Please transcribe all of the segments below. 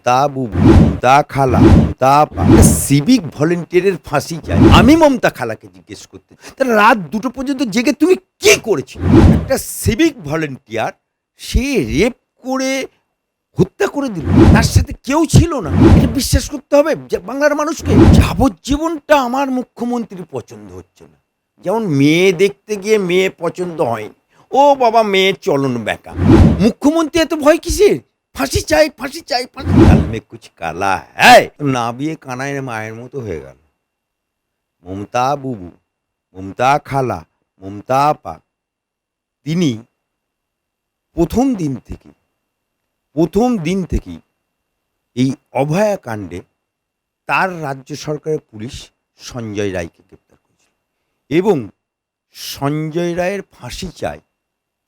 মমতা বুবু মমতা খালা, তা সিভিক ভলেন্টিয়ারের ফাঁসি চাই। আমি মমতা খালাকে জিজ্ঞেস করতে তাহলে রাত দুটো পর্যন্ত জেগে তুমি কি করেছিলে? একটা সিভিক ভলেন্টিয়ার সে রেপ করে, হত্যা করে দিল। তার সাথে কেউ ছিল না। এটা বিশ্বাস করতে হবে। বাংলার মানুষকে যাবজ্জীবনটা আমার মুখ্যমন্ত্রীর পছন্দ হচ্ছে না। যেমন মেয়ে দেখতে গিয়ে মেয়ে পছন্দ হয়নি। ও বাবা, মেয়ের চলন বেকা মুখ্যমন্ত্রী এত ভয় কিসের? ফাঁসি চাই ফাঁসি চাই, ফাঁসি মে কুছ কালা হ্যায়। না বিয়ে কানায় মায়ের মতো হয়ে গেল। মমতা বুবু, মমতা খালা, মমতা আপা, তিনি প্রথম দিন থেকে, প্রথম দিন থেকেই এই অভয়া কাণ্ডে তার রাজ্য সরকারের পুলিশ সঞ্জয় রায়কে গ্রেপ্তার করেছিল। এবং সঞ্জয় রায়ের ফাঁসি চায়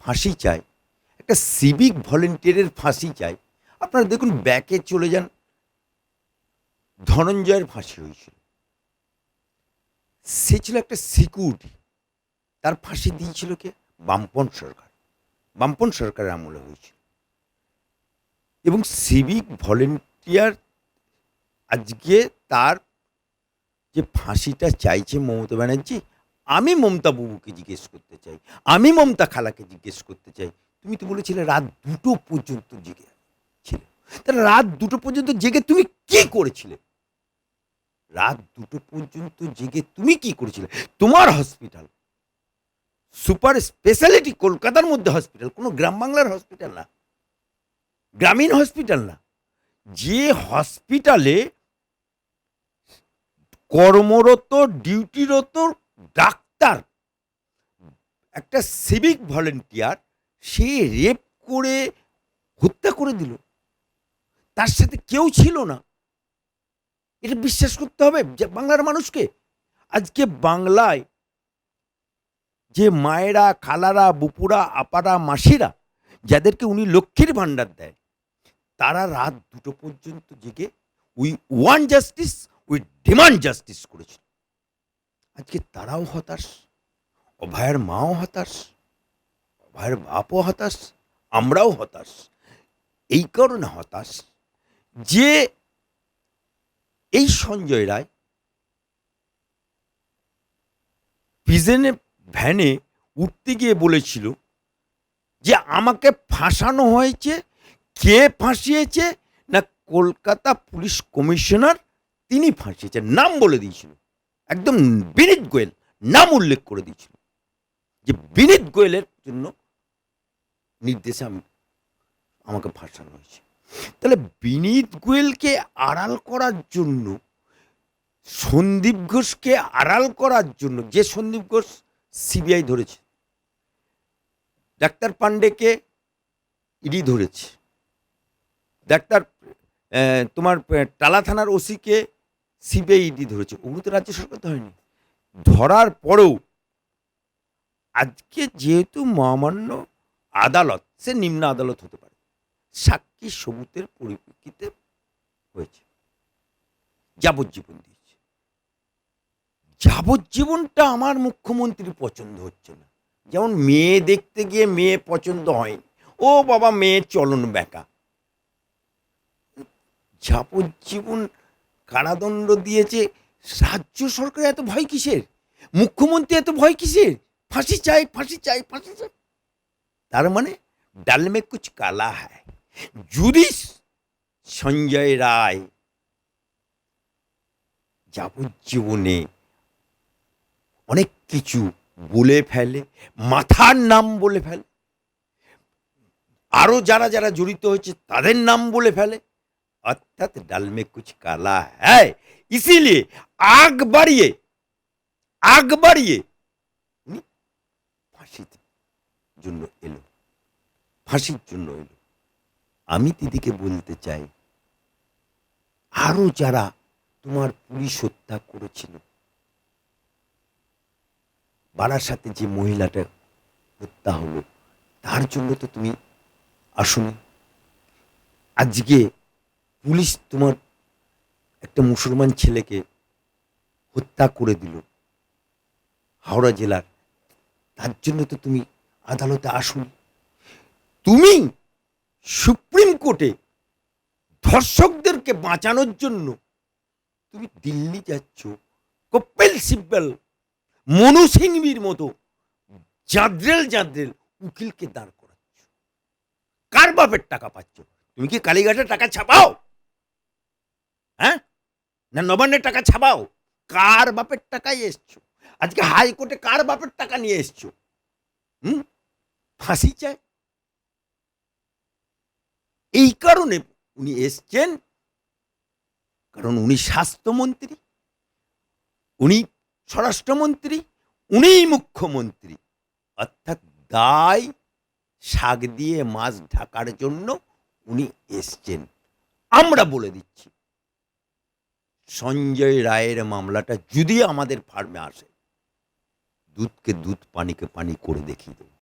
ফাঁসি চায় একটা সিভিক ভলেন্টিয়ারের ফাঁসি চাই। আপনারা দেখুন, ব্যাকে চলে যান। ধনঞ্জয়ের ফাঁসি হয়েছিল। সে ছিল একটা সিকিউরিটি তার ফাঁসি দিয়েছিল কে? বামপন সরকার। বামপন সরকারের আমলে হয়েছিল। এবং সিভিক ভলেন্টিয়ার আজকে তার যে ফাঁসিটা চাইছে মমতা ব্যানার্জি, আমি মমতা বাবুকে জিজ্ঞেস করতে চাই। আমি মমতা খালাকে জিজ্ঞেস করতে চাই। তুমি তো বলেছিলে রাত দুটো পর্যন্ত জেগে ছিলে। তাহলে রাত দুটো পর্যন্ত জেগে তুমি কি করেছিলে? রাত দুটো পর্যন্ত জেগে তুমি কি করেছিলে? তোমার হসপিটাল সুপার স্পেশালিটি কলকাতার মধ্যে হসপিটাল কোনো গ্রাম বাংলার হসপিটাল না। গ্রামীণ হসপিটাল না। যে হসপিটালে কর্মরত ডিউটিরত ডাক্তার, একটা সিভিক ভলেন্টিয়ার সে রেপ করে হত্যা করে দিল। তার সাথে কেউ ছিল না। এটা বিশ্বাস করতে হবে যে বাংলার মানুষকে। আজকে বাংলায় যে মায়েরা, খালারা, বুপুরা, আপারা, মাসিরা, যাদেরকে উনি লক্ষ্মীর ভাণ্ডার দেয়, তারা রাত দুটো পর্যন্ত জেগে we want justice we demand justice করেছিল। আজকে তারাও হতাশ, অভয়ের মাও হতাশ। অভয়ের বাপও হতাশ, আমরাও হতাশ। এই কারণে হতাশ যে এই সঞ্জয় রায় প্রিজেনে ভ্যানে উঠতে গিয়ে বলেছিল যে আমাকে ফাঁসানো হয়েছে, কে ফাঁসিয়েছে, না কলকাতা পুলিশ কমিশনার তিনি ফাঁসিয়েছেন, নাম বলে দিয়েছিল। একদম বিনীত গোয়েল, নাম উল্লেখ করে দিয়েছিল। যে বিনীত গোয়েলের জন্য নির্দেশে আমি আমাকে ফাঁসানো হয়েছে। তাহলে বিনীত গোয়েলকে আড়াল করার জন্য, সন্দীপ ঘোষকে আড়াল করার জন্য, যে সন্দীপ ঘোষ সিবিআই ধরেছে, ডাক্তার পান্ডেকে ইডি ধরেছে, ডাক্তার তোমার টালা থানার ওসিকে সিবিআই ইডি ধরেছে, ওগুলো তো রাজ্য সরকার ধরেনি ধরার পরেও আজকে যেহেতু মহামান্য আদালত, সে নিম্ন আদালত হতে পারে। সাক্ষী সবুতের পরিপ্রেক্ষিতে হয়েছে। যাবজ্জীবন দিয়েছে। যাবজ্জীবনটা আমার মুখ্যমন্ত্রীর পছন্দ হচ্ছে না। যেমন মেয়ে দেখতে গিয়ে মেয়ে পছন্দ হয়নি। ও বাবা মেয়ের চলন বেকা যাবজ্জীবন কারাদণ্ড দিয়েছে, রাজ্য সরকার এত ভয় কিসের? মুখ্যমন্ত্রী এত ভয় কিসের? ফাঁসি চাই ফাঁসি চাই ফাঁসি চাই। তার মানে ডাল মে কুছ কালা হ্যায়। যদি সঞ্জয় রায় যাবজ্জীবনে অনেক কিছু বলে ফেলে, মাথার নাম বলে ফেলে। আরও যারা যারা জড়িত হয়েছে তাদের নাম বলে ফেলে। অর্থাৎ ডালমে কুচ কালা হ্যায়। ইসিলিয়ে আগ বাড়িয়ে আগ বাড়িয়ে ফাঁসিতে জন্য এলো। ফাঁসির জন্য এলো। আমি দিদিকে বলতে চাই, আরও যারা তোমার পুলিশ হত্যা করেছিল, বারাসাতে যে মহিলাটা হত্যা হলো, তার জন্য তো তুমি আসনি। আজকে পুলিশ তোমার একটা মুসলমান ছেলেকে হত্যা করে দিল। হাওড়া জেলার, তার জন্য তো তুমি আদালতে আসুন। তুমি সুপ্রিম কোর্টে ধর্ষকদেরকে বাঁচানোর জন্য তুমি দিল্লি যাচ্ছ। কপিল সিব্বল, মনু সিংবির মতো জাদ্রেল জাদ্রেল উকিলকে দাঁড় করাচ্ছ। কার বাপের টাকা পাচ্ছ? তুমি কি কালীঘাটের টাকা ছাপাও? হ্যাঁ? না নবান্নের টাকা ছাপাও? কার বাপের টাকায় এসছো? আজকে হাইকোর্টে কার বাপের টাকা নিয়ে এসছো? হুম? ফাঁসি চায়। এই কারণে উনি এসছেন। কারণ উনি স্বাস্থ্যমন্ত্রী, উনি স্বরাষ্ট্রমন্ত্রী, উনিই মুখ্যমন্ত্রী। অর্থাৎ দায়, শাক দিয়ে মাছ ঢাকার জন্য উনি এসছেন। আমরা বলে দিচ্ছি, সঞ্জয় রায়ের মামলাটা যদি আমাদের ফার্মে আসে, দুধকে দুধ পানিকে পানি করে দেখিয়ে দেবো।